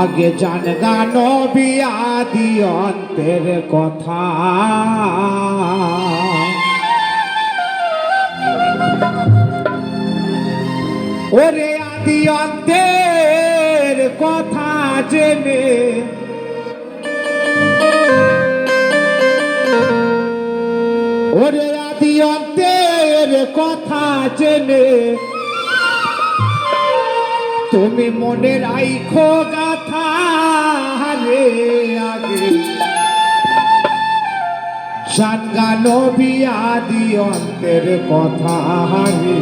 আগে জান গান বিয়াদি অন্তের কথা। ওরে আদি অন্তের কথা জেনে ওরে আদি অন্তের কথা জেনে তুমি মনে রাইখো গাথা রে আগে। সানগানো বিয়াদি অন্তের কথা রে।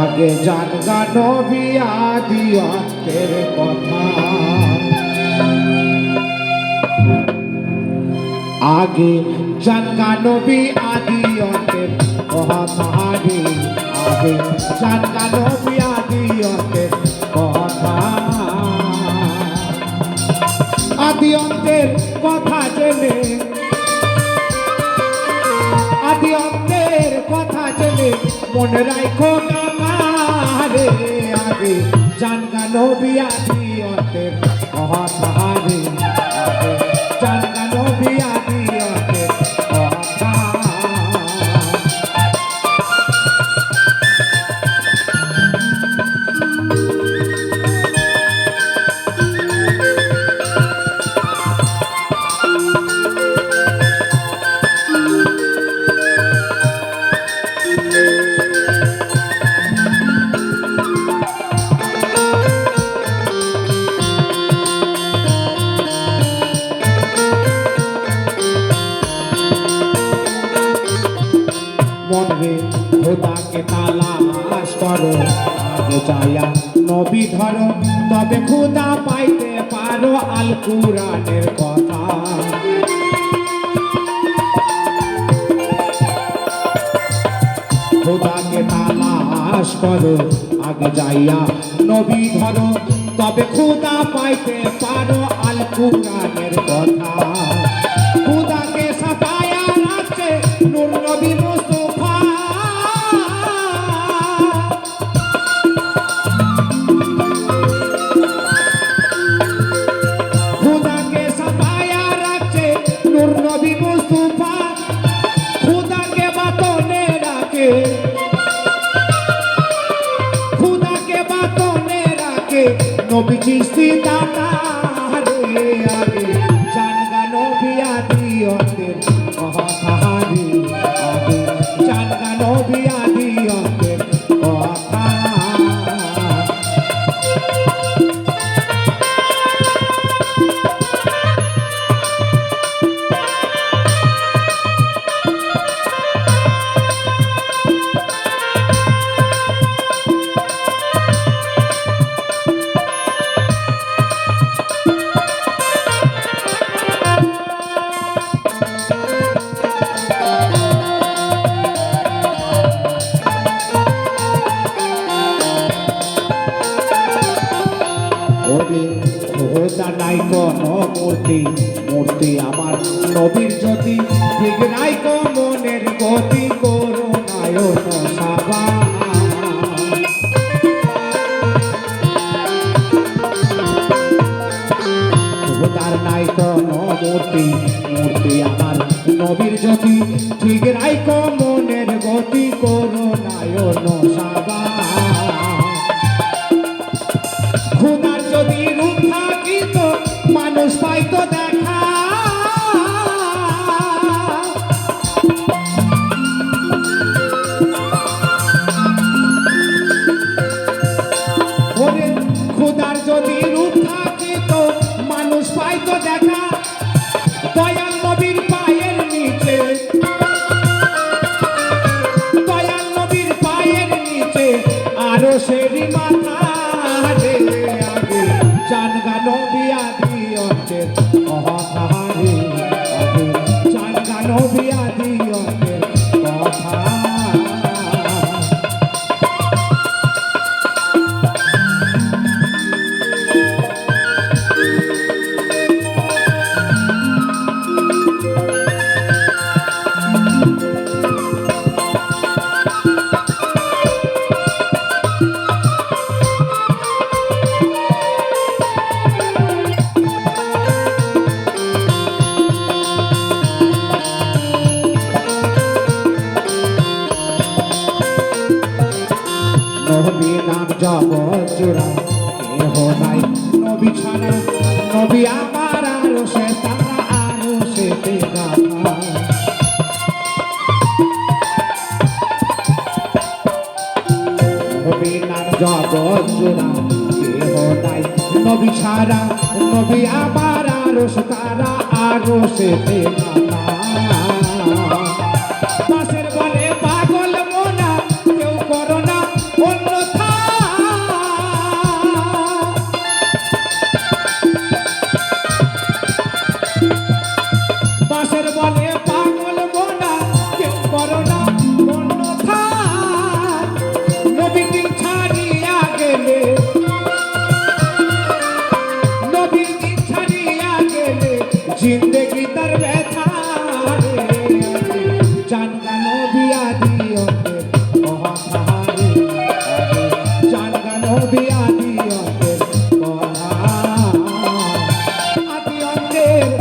আগে জানগানো বিয়াদি অন্তের কথা। আগে জানগানো বিয়াদি অন্তের কথা রে। আগে। জানগানো বিয়াদি অন্তের কথা আদি অন্তের কথা জেনে আদি অন্তের কথা জেনে মনে রাখো রে আগে জান গানো বিয়াদি কথা রে খোদাকে তালাশ করো যায়া নবী ধরো, তবে খুদা পাইতে পারো আল কুরআনের কথা। খোদাকে তালাশ করো আগে যাইয়া নবী ধরো, তবে খুদা পাইতে পারো আল কুরআনের কথা। নবী চিস্তি দাতা রে আরে জানগা ওরে খোদা নাই কোন মূর্তি মূর্তি আমার নবীর জ্যোতি। ঠিক নাই মনের গতি করুণায়ন সাবা নবীর জ্যোতি। ঠিক নাই মনের গতি করুণায়ন সাবা কথা জগৎ জোড়া কেহ নাই, নবী ছাড়া, নবী আমার আরও সে, তারা আরও সে জগৎ জোড়া কেহ নাই, নবী ছাড়া, নবী আমার আরও সে, তারা আরও সে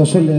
আসলে